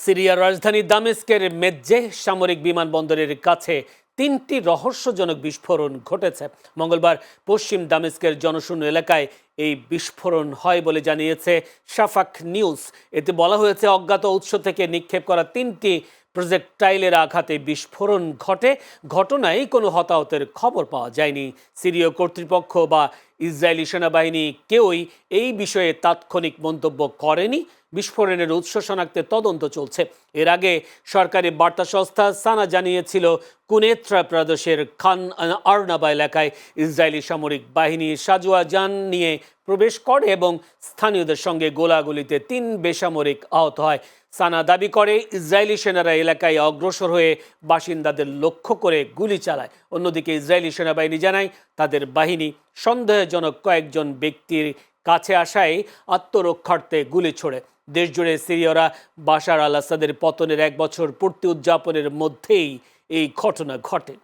সিরিয়ার রাজধানী দামেস্কের মেজ্জে সামরিক বিমানবন্দরের কাছে তিনটি রহস্যজনক বিস্ফোরণ ঘটেছে। মঙ্গলবার পশ্চিম দামেস্কের জনশূন্য এলাকায় এই বিস্ফোরণ হয় বলে জানিয়েছে শাফাক নিউজ। এতে বলা হয়েছে, অজ্ঞাত উৎস থেকে নিক্ষেপ করা তিনটি প্রজেক্টাইলের আঘাতে বিস্ফোরণ ঘটে। ঘটনায় কোনো হতাহতের খবর পাওয়া যায়নি। সিরীয় কর্তৃপক্ষ বা ইসরায়েলি সেনাবাহিনী কেউই এই বিষয়ে তাৎক্ষণিক মন্তব্য করেনি। বিস্ফোরণের উৎস শনাক্তে তদন্ত চলছে। এর আগে সরকারি বার্তা সংস্থা সানা জানিয়েছিল, কুনেত্রা প্রদেশের খান আর্নাবা এলাকায় ইসরায়েলি সামরিক বাহিনী সাজোয়া যান নিয়ে প্রবেশ করে এবং স্থানীয়দের সঙ্গে গোলাগুলিতে তিন বেসামরিক আহত হয়। সানা দাবি করে, ইসরায়েলি সেনারা এলাকায় অগ্রসর হয়ে বাসিন্দাদের লক্ষ্য করে গুলি চালায়। অন্যদিকে ইসরায়েলি সেনাবাহিনী জানায়, তাদের বাহিনী সন্দেহজনক কয়েকজন ব্যক্তির কাছে আসায় আত্মরক্ষার্থে গুলি ছোড়ে। দেশজুড়ে সিরিয়রা বাশার আল আসাদের পতনের এক বছর পূর্তি উদযাপনের মধ্যেই এই ঘটনা ঘটে।